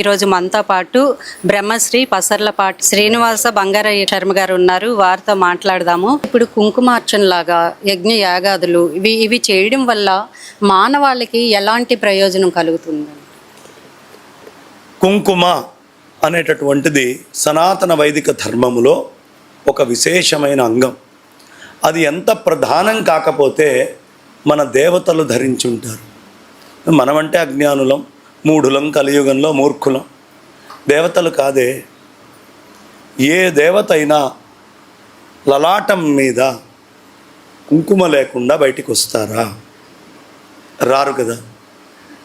ఈరోజు మనతో పాటు బ్రహ్మశ్రీ పసర్లపాటి శ్రీనివాస బంగారయ్య శర్మ గారు ఉన్నారు. వారితో మాట్లాడదాము. ఇప్పుడు కుంకుమార్చన లాగా యజ్ఞ యాగాదులు ఇవి ఇవి చేయడం వల్ల మానవాళికి ఎలాంటి ప్రయోజనం కలుగుతుంది? కుంకుమ అనేటటువంటిది సనాతన వైదిక ధర్మములో ఒక విశేషమైన అంగం. అది ఎంత ప్రధానం కాకపోతే మన దేవతలు ధరించి ఉంటారు మనమంటే అజ్ఞానులం. మూఢులం కలియుగంలో మూర్ఖులం. దేవతలు కాదే. ఏ దేవత అయినా లలాటం మీద కుంకుమ లేకుండా బయటికి వస్తారా రారు కదా.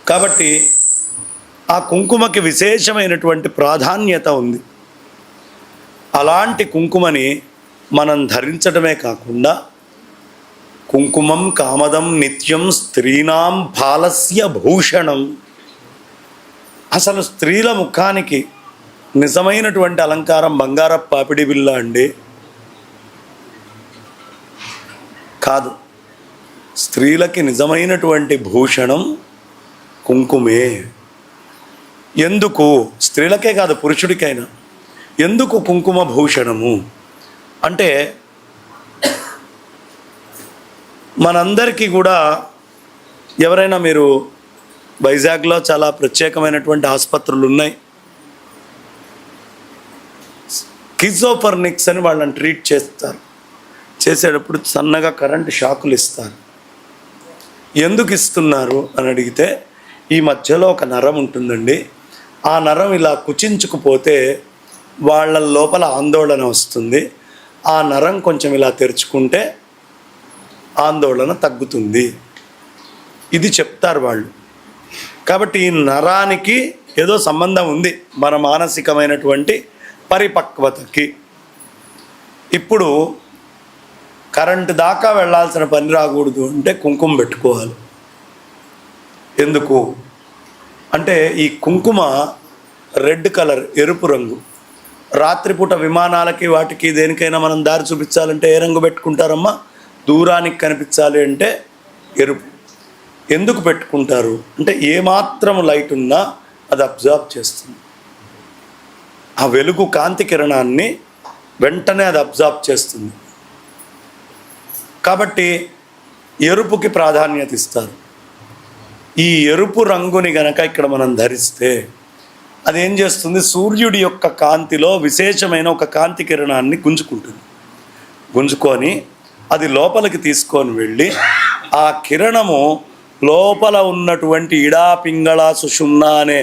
కాబట్టి ఆ కుంకుమకి విశేషమైనటువంటి ప్రాధాన్యత ఉంది. అలాంటి కుంకుమని మనం ధరించడమే కాకుండా కుంకుమం కామదం నిత్యం స్త్రీణం బాలస్య భూషణం అసలు స్త్రీల ముఖానికి నిజమైనటువంటి అలంకారం బంగారం పాపిడి బిల్ల అండి? కాదు. స్త్రీలకి నిజమైనటువంటి భూషణం కుంకుమే. ఎందుకు? స్త్రీలకే కాదు పురుషుడికైనా. ఎందుకు కుంకుమ భూషణము? అంటే మనందరికీ కూడా ఎవరైనా మీరు వైజాగ్లో చాలా ప్రత్యేకమైనటువంటి ఆసుపత్రులు ఉన్నాయి. కిజోఫర్నిక్స్ అని వాళ్ళని ట్రీట్ చేస్తారు. చేసేటప్పుడు సన్నగా కరెంటు షాకులు ఇస్తారు. ఎందుకు ఇస్తున్నారు అని అడిగితే ఈ మధ్యలో ఒక నరం ఉంటుందండి. ఆ నరం ఇలా కుచించుకుపోతే వాళ్ళ లోపల ఆందోళన వస్తుంది. ఆ నరం కొంచెం ఇలా తెరుచుకుంటే ఆందోళన తగ్గుతుంది. ఇది చెప్తారు వాళ్ళు. కాబట్టి ఈ నరానికి ఏదో సంబంధం ఉంది మన మానసికమైనటువంటి పరిపక్వతకి. ఇప్పుడు కరెంటు దాకా వెళ్ళాల్సిన పని రాకూడదు అంటే కుంకుమ పెట్టుకోవాలి. ఎందుకు? అంటే ఈ కుంకుమ రెడ్ కలర్ ఎరుపు రంగు. రాత్రిపూట విమానాలకి వాటికి దేనికైనా మనం దారి చూపించాలంటే ఏ రంగు పెట్టుకుంటారమ్మా? దూరానికి కనిపించాలి అంటే ఎరుపు. ఎందుకు పెట్టుకుంటారు? అంటే ఏమాత్రం లైట్ ఉన్నా అది అబ్జర్వ్ చేస్తుంది. ఆ వెలుగు కాంతి కిరణాన్ని వెంటనే అది అబ్జర్వ్ చేస్తుంది. కాబట్టి ఎరుపుకి ప్రాధాన్యత ఇస్తారు. ఈ ఎరుపు రంగుని గనక ఇక్కడ మనం ధరిస్తే అదేం చేస్తుంది? సూర్యుడి యొక్క కాంతిలో విశేషమైన ఒక కాంతి కిరణాన్ని గుంజుకుంటుంది. గుంజుకొని అది లోపలికి తీసుకొని వెళ్ళి ఆ కిరణము లోపల ఉన్నటువంటి ఇడా పింగళ సుషుమ్న అనే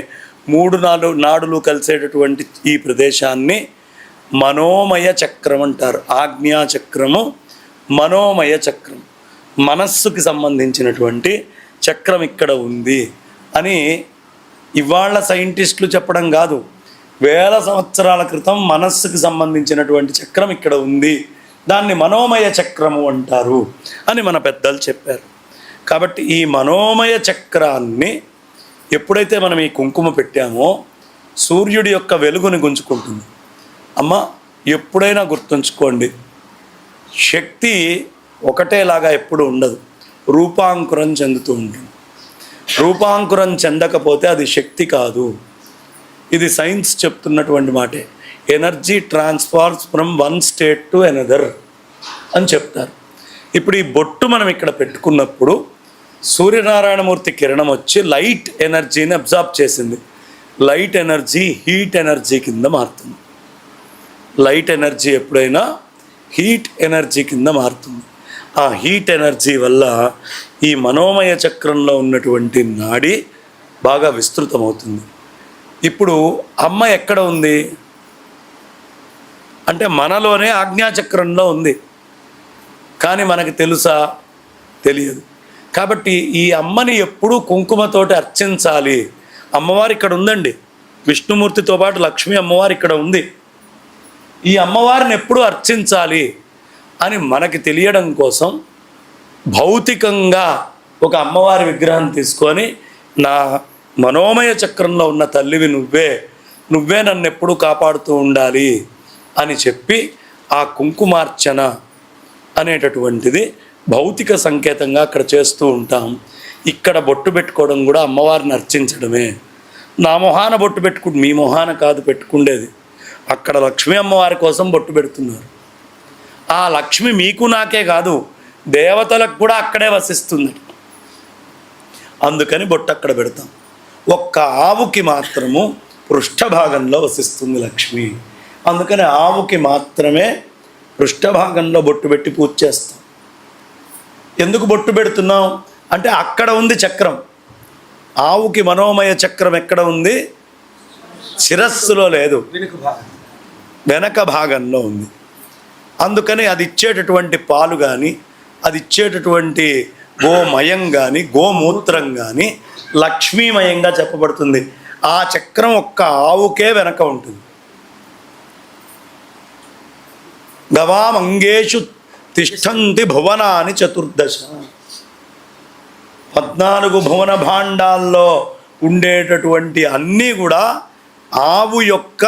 మూడు నాడు నాడులు కలిసేటటువంటి ఈ ప్రదేశాన్ని మనోమయ చక్రం అంటారు. ఆజ్ఞా చక్రము మనోమయ చక్రం. మనస్సుకి సంబంధించినటువంటి చక్రం ఇక్కడ ఉంది అని ఇవాళ సైంటిస్టులు చెప్పడం కాదు. వేల సంవత్సరాల క్రితం మనస్సుకి సంబంధించినటువంటి చక్రం ఇక్కడ ఉంది. దాన్ని మనోమయ చక్రము అంటారు అని మన పెద్దలు చెప్పారు. కాబట్టి ఈ మనోమయ చక్రాన్ని ఎప్పుడైతే మనం ఈ కుంకుమ పెట్టామో సూర్యుడి యొక్క వెలుగుని గుంజుకుంటుంది. అమ్మ ఎప్పుడైనా గుర్తుంచుకోండి శక్తి ఒకటేలాగా ఎప్పుడు ఉండదు. రూపాంకురం చెందుతూ ఉంటుంది. రూపాంకురం చెందకపోతే అది శక్తి కాదు. ఇది సైన్స్ చెప్తున్నటువంటి మాటే. Energy transforms from one state to another అని చెప్తారు. ఇప్పుడు ఈ బొట్టు మనం ఇక్కడ పెట్టుకున్నప్పుడు సూర్యనారాయణమూర్తి కిరణం వచ్చి లైట్ ఎనర్జీని అబ్జార్బ్ చేసింది. లైట్ ఎనర్జీ హీట్ ఎనర్జీ కింద మారుతుంది. లైట్ ఎనర్జీ ఎప్పుడైనా హీట్ ఎనర్జీ కింద మారుతుంది. ఆ హీట్ ఎనర్జీ వల్ల ఈ మనోమయ చక్రంలో ఉన్నటువంటి నాడి బాగా విస్తృతమవుతుంది. ఇప్పుడు అమ్మ ఎక్కడ ఉంది? అంటే మనలోనే ఆజ్ఞాచక్రంలో ఉంది. కానీ మనకు తెలుసా? తెలియదు. కాబట్టి ఈ అమ్మని ఎప్పుడూ కుంకుమతోటి అర్చించాలి. అమ్మవారు ఇక్కడ ఉందండి. విష్ణుమూర్తితో పాటు లక్ష్మీ అమ్మవారు ఇక్కడ ఉంది. ఈ అమ్మవారిని ఎప్పుడూ అర్చించాలి అని మనకి తెలియడం కోసం భౌతికంగా ఒక అమ్మవారి విగ్రహం తీసుకొని నా మనోమయ చక్రంలో ఉన్న తల్లివి నువ్వే. నువ్వే నన్ను ఎప్పుడూ కాపాడుతూ ఉండాలి అని చెప్పి ఆ కుంకుమార్చన అనేటటువంటిది భౌతిక సంకేతంగా అక్కడ చేస్తూ ఉంటాం. ఇక్కడ బొట్టు పెట్టుకోవడం కూడా అమ్మవారిని అర్చించడమే. నా మొహాన బొట్టు పెట్టుకు మీ మొహాన కాదు పెట్టుకుండేది. అక్కడ లక్ష్మీ అమ్మవారి కోసం బొట్టు పెడుతున్నారు. ఆ లక్ష్మి మీకు నాకే కాదు దేవతలకు కూడా అక్కడే వసిస్తుంది. అందుకని బొట్టు అక్కడ పెడతాం. ఒక్క ఆవుకి మాత్రము పృష్ఠభాగంలో వసిస్తుంది లక్ష్మి. అందుకని ఆవుకి మాత్రమే పృష్ఠభాగంలో బొట్టు పెట్టి పూజ చేస్తాం. ఎందుకు బొట్టు పెడుతున్నాం? అంటే అక్కడ ఉంది చక్రం. ఆవుకి మనోమయ చక్రం ఎక్కడ ఉంది? శిరస్సులో లేదు. వెనుక భాగం. వెనక భాగంలో ఉంది. అందుకని అది ఇచ్చేటటువంటి పాలు కానీ అది ఇచ్చేటటువంటి గోమయం కానీ గోమూత్రం కానీ లక్ష్మీమయంగా చెప్పబడుతుంది. ఆ చక్రం ఒక్క ఆవుకే వెనక ఉంటుంది. గవామంగేషు తిష్టంతి భువనాని చతుర్దశ. పద్నాలుగు భువన భాండాల్లో ఉండేటటువంటి అన్నీ కూడా ఆవు యొక్క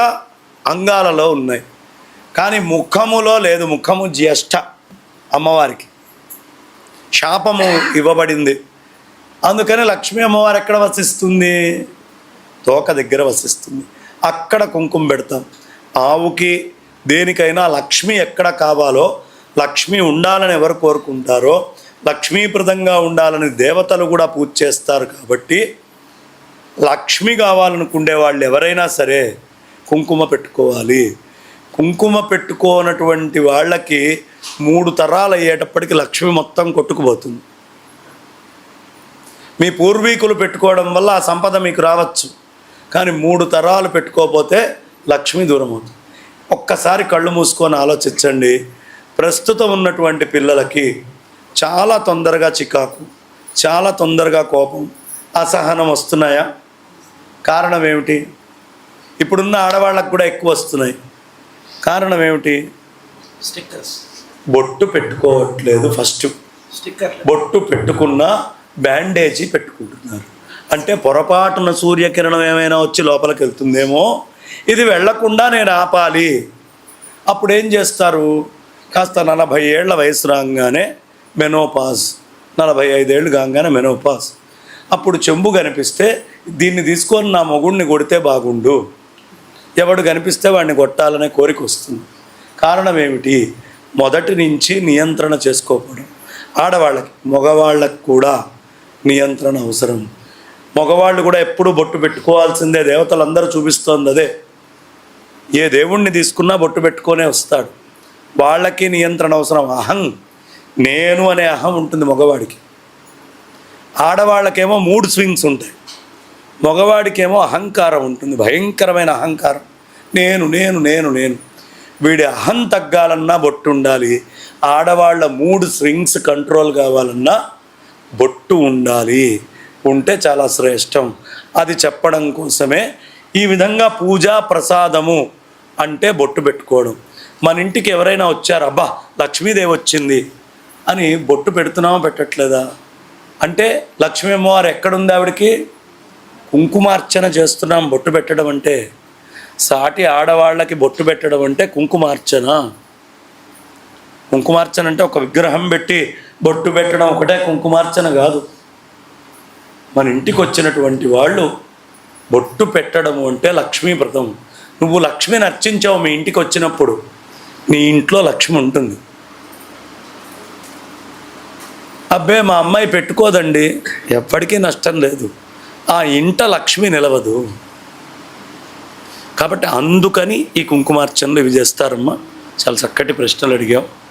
అంగాలలో ఉన్నాయి. కానీ ముఖములో లేదు ముఖము జ్యేష్ఠ అమ్మవారికి. శాపము ఇవ్వబడింది. అందుకని లక్ష్మీ అమ్మవారు ఎక్కడ వసిస్తుంది? తోక దగ్గర వసిస్తుంది. అక్కడ కుంకుమ పెడతాం. ఆవుకి దేనికైనా లక్ష్మి ఎక్కడ కావాలో లక్ష్మి ఉండాలని ఎవరు కోరుకుంటారో లక్ష్మీప్రదంగా ఉండాలని దేవతలు కూడా పూజ చేస్తారు కాబట్టి లక్ష్మి కావాలనుకునే వాళ్ళు ఎవరైనా సరే కుంకుమ పెట్టుకోవాలి. కుంకుమ పెట్టుకోనటువంటి వాళ్ళకి మూడు తరాలు అయ్యేటప్పటికి లక్ష్మి మొత్తం కొట్టుకుపోతుంది. మీ పూర్వీకులు పెట్టుకోవడం వల్ల ఆ సంపద మీకు రావచ్చు. కానీ మూడు తరాలు పెట్టుకోకపోతే లక్ష్మి దూరం అవుతుంది ఒక్కసారి కళ్ళు మూసుకొని ఆలోచించండి. ప్రస్తుతం ఉన్నటువంటి పిల్లలకి చాలా తొందరగా చికాకు చాలా తొందరగా కోపం అసహనం వస్తున్నాయా? కారణం ఏమిటి? ఇప్పుడున్న ఆడవాళ్ళకు కూడా ఎక్కువ వస్తున్నాయి. కారణం ఏమిటి? స్టిక్కర్స్. బొట్టు పెట్టుకోవట్లేదు ఫస్ట్. స్టిక్కర్లు. బొట్టు పెట్టుకున్న బ్యాండేజీ పెట్టుకుంటున్నారు. అంటే పొరపాటున సూర్యకిరణం ఏమైనా వచ్చి లోపలికి వెళ్తుందేమో ఇది వెళ్ళకుండా నేను ఆపాలి. అప్పుడు ఏం చేస్తారు? కాస్త నలభై ఏళ్ళ వయసు రాగానే మెనోపాస్. నలభై ఐదేళ్ళు కాగానే మెనోపాస్. అప్పుడు చెంబు కనిపిస్తే దీన్ని తీసుకొని నా మొగుడిని కొడితే బాగుండు. ఎవడు కనిపిస్తే వాడిని కొట్టాలనే కోరిక వస్తుంది. కారణం ఏమిటి? మొదటి నుంచి నియంత్రణ చేసుకోకపోవడం ఆడవాళ్ళకి మగవాళ్ళకి కూడా నియంత్రణ అవసరం. మగవాళ్ళు కూడా ఎప్పుడు బొట్టు పెట్టుకోవాల్సిందే దేవతలందరూ చూపిస్తోంది అదే. ఏ దేవుణ్ణి తీసుకున్నా బొట్టు పెట్టుకొనే వస్తాడు. వాళ్ళకి నియంత్రణ అవసరం. అహం నేను అనే అహం ఉంటుంది మగవాడికి. ఆడవాళ్ళకేమో మూడు స్వింగ్స్ ఉంటాయి. మగవాడికేమో అహంకారం ఉంటుంది. భయంకరమైన అహంకారం. నేను నేను నేను నేను. వీడి అహం తగ్గాలన్నా బొట్టు ఉండాలి. ఆడవాళ్ళ మూడు స్వింగ్స్ కంట్రోల్ కావాలన్నా బొట్టు ఉండాలి. ఉంటే చాలా శ్రేష్టం. అది చెప్పడం కోసమే ఈ విధంగా పూజా ప్రసాదము అంటే బొట్టు పెట్టుకోవడం. మన ఇంటికి ఎవరైనా వచ్చారు అబ్బా లక్ష్మీదేవి వచ్చింది అని బొట్టు పెడుతున్నామా పెట్టట్లేదా? అంటే లక్ష్మీ అమ్మవారు ఎక్కడుంది ఆవిడకి? కుంకుమార్చన చేస్తున్నాం బొట్టు పెట్టడం అంటే. సాటి ఆడవాళ్ళకి బొట్టు పెట్టడం అంటే కుంకుమార్చన. కుంకుమార్చన అంటే ఒక విగ్రహం పెట్టి బొట్టు పెట్టడం ఒకటే కుంకుమార్చన కాదు. మన ఇంటికి వచ్చినటువంటి వాళ్ళు బొట్టు పెట్టడం అంటే లక్ష్మీ వ్రతం. నువ్వు లక్ష్మిని అర్చించావు మీ ఇంటికి వచ్చినప్పుడు నీ ఇంట్లో లక్ష్మి ఉంటుంది. అబ్బే మా అమ్మాయి పెట్టుకోదండి. ఎప్పటికీ నష్టం లేదు. ఆ ఇంట లక్ష్మి నిలవదు. కాబట్టి అందుకని ఈ కుంకుమార్చనలు ఇవి చేస్తారమ్మా. చాలా చక్కటి ప్రశ్నలు అడిగావు.